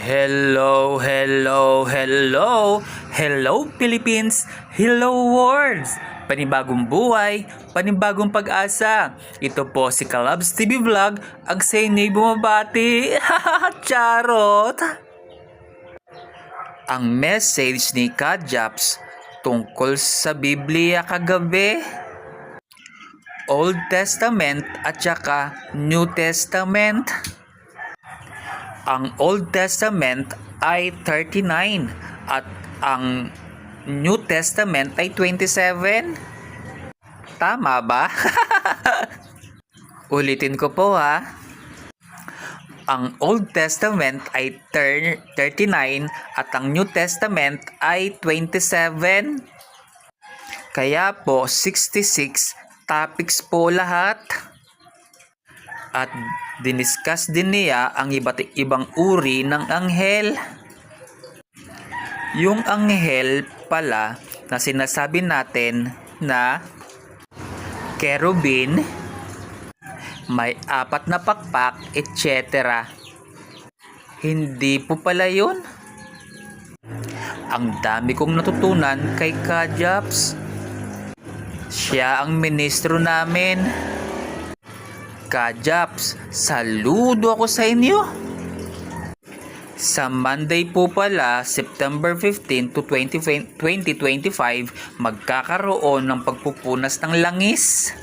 Hello, hello, hello! Hello Philippines! Hello worlds! Panibagong buhay, panibagong pag-asa. Ito po si Kalabs TV Vlog, ang sa inyo'y bumabati. Charot! Ang message ni Kajaps tungkol sa Biblia kagabi. Old Testament at saka New Testament. Ang Old Testament ay 39 at ang New Testament ay 27. Tama ba? Ulitin ko po ha. Ang Old Testament ay ter- 39 at ang New Testament ay 27. Kaya po 66 topics po lahat. At diniscuss din niya ang iba't ibang uri ng anghel. Yung anghel pala na sinasabi natin na kerubin, may apat na pakpak, etc. Hindi po pala yun. Ang dami kong natutunan kay Kajaps. Siya ang ministro namin. Kajaps, saludo ako sa inyo. Sa Monday po pala, September 15 to 20, 2025, magkakaroon ng pagpupunas ng langis.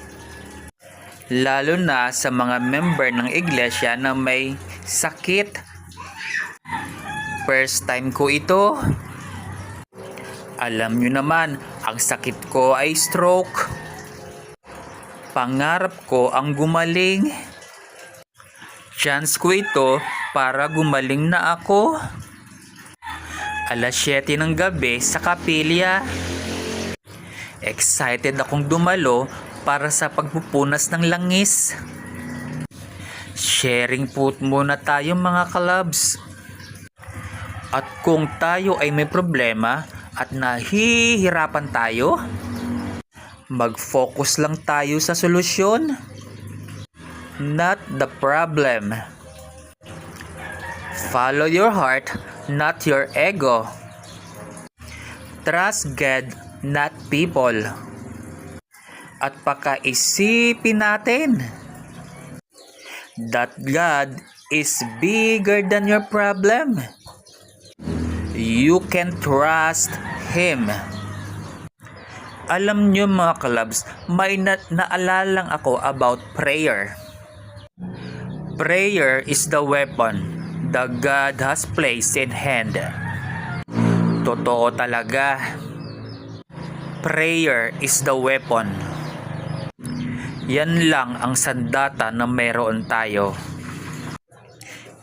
Lalo na sa mga member ng iglesia na may sakit. First time ko ito. Alam nyo naman, ang sakit ko ay stroke. Pangarap ko ang gumaling. Chance ko ito para gumaling na ako. Alas 7 ng gabi sa kapilya. Excited akong dumalo para sa pagpupunas ng langis. Sharing po muna tayo mga kalabs. At kung tayo ay may problema at nahihirapan tayo, mag-focus lang tayo sa solusyon, not the problem. Follow your heart, not your ego. Trust God, not people. At pakaisipin natin that God is bigger than your problem. You can trust Him. Alam nyo mga kalabs, may na- naalala lang ako about prayer. Prayer is the weapon that God has placed in hand. Totoo talaga. Prayer is the weapon. Yan lang ang sandata na meron tayo.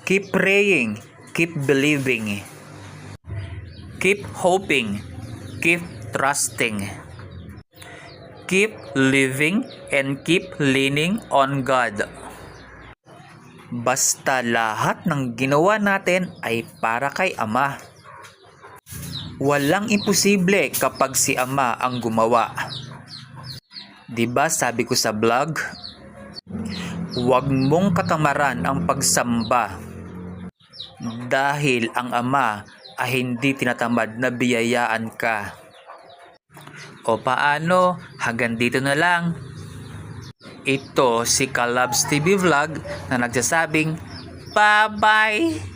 Keep praying, keep believing. Keep hoping, keep trusting. Keep living and keep leaning on God. Basta lahat ng ginawa natin ay para kay Ama. Walang imposible kapag si Ama ang gumawa. 'Di ba sabi ko sa vlog? Huwag mong katamaran ang pagsamba dahil ang Ama ay hindi tinatamad na biyayaan ka. O paano? Hanggang dito na lang. Ito si Kalabs TV Vlog na nagsasabing, Bye-bye!